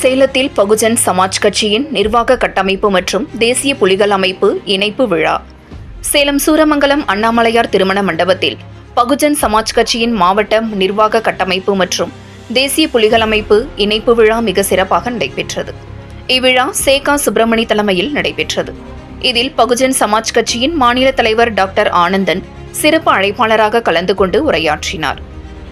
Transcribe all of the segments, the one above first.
சேலத்தில் பகுஜன் சமாஜ் கட்சியின் நிர்வாக கட்டமைப்பு மற்றும் தேசிய புலிகள் அமைப்பு இணைப்பு விழா. சேலம் சூரமங்கலம் அண்ணாமலையார் திருமண மண்டபத்தில் பகுஜன் சமாஜ் கட்சியின் மாவட்ட நிர்வாக கட்டமைப்பு மற்றும் தேசிய புலிகள் அமைப்பு இணைப்பு விழா மிக சிறப்பாக நடைபெற்றது. இவ்விழா சேகா சுப்பிரமணி தலைமையில் நடைபெற்றது. இதில் பகுஜன் சமாஜ் கட்சியின் மாநில தலைவர் டாக்டர் ஆனந்தன் சிறப்பு அழைப்பாளராக கலந்து கொண்டு உரையாற்றினார்.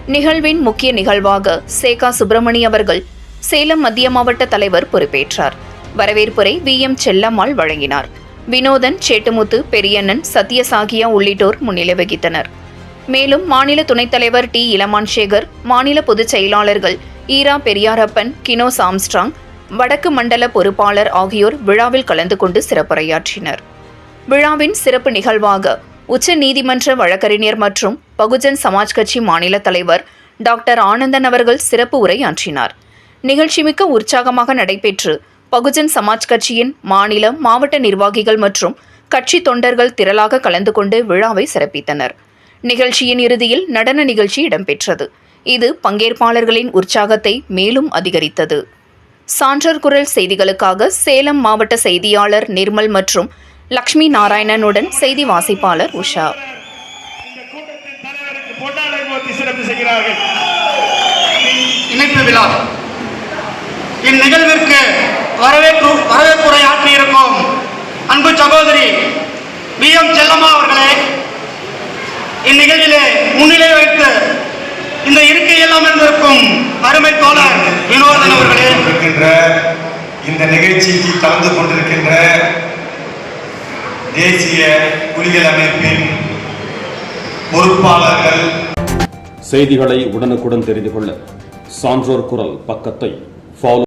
நிகழ்வின் முக்கிய நிகழ்வாக சேகா சுப்பிரமணி அவர்கள் சேலம் மத்திய மாவட்ட தலைவர் பொறுப்பேற்றார். வரவேற்புரை வி. எம். செல்லம்மாள் வழங்கினார். வினோதன் சேட்டுமுத்து பெரியண்ணன் சத்யசாகியா உள்ளிட்டோர் முன்னிலை வகித்தனர். மேலும் மாநில துணைத் தலைவர் டி. இளமான் சேகர் மாநில பொதுச் செயலாளர்கள் ஈரா பெரியாரப்பன் கினோ சாம்ஸ்ட்ராங் வடக்கு மண்டல பொறுப்பாளர் ஆகியோர் விழாவில் கலந்து கொண்டு சிறப்புரையாற்றினர். விழாவின் சிறப்பு நிகழ்வாக உச்ச நீதிமன்ற வழக்கறிஞர் மற்றும் பகுஜன் சமாஜ் கட்சி மாநில தலைவர் டாக்டர் ஆனந்தன் அவர்கள் சிறப்பு உரையாற்றினார். நிகழ்ச்சி மிக்க உற்சாகமாக நடைபெற்று பகுஜன் சமாஜ் கட்சியின் மாநில மாவட்ட நிர்வாகிகள் மற்றும் கட்சி தொண்டர்கள் திரளாக கலந்து கொண்டு விழாவை சிறப்பித்தனர். நிகழ்ச்சியின் இறுதியில் நடன நிகழ்ச்சி இடம்பெற்றது. இது பங்கேற்பாளர்களின் உற்சாகத்தை மேலும் அதிகரித்தது. சான்றோர் குரல் செய்திகளுக்காக சேலம் மாவட்ட செய்தியாளர் நிர்மல் மற்றும் லக்ஷ்மி நாராயணனுடன் செய்தி வாசிப்பாளர் உஷா. இந்த கூட்டத்தின் தலைவருக்கு பொன்னாடை போர்த்தி சிறப்பு செய்கிறார்கள். இணைப்பு விழா. இந்நிகழ்விற்கு வரவேற்பு வரவேற்புரை ஆற்றியிருக்கும் அன்பு சகோதரி வி. எம். செல்லம்மா அவர்களே இந்நிகழ்விலே முன்னிலை வைத்து இந்த இருக்கையில் அமர்ந்திருக்கும் அருமை தோழர் வினோதன் அவர்களே. இந்த நிகழ்ச்சிக்கு கலந்து கொண்டிருக்கின்ற தேசிய புலிகள் அமைப்பின் பொறுப்பாளர்கள். செய்திகளை உடனுக்குடன் தெரிந்து கொள்ள சான்றோர் குரல் பக்கத்தை ஃபாலோ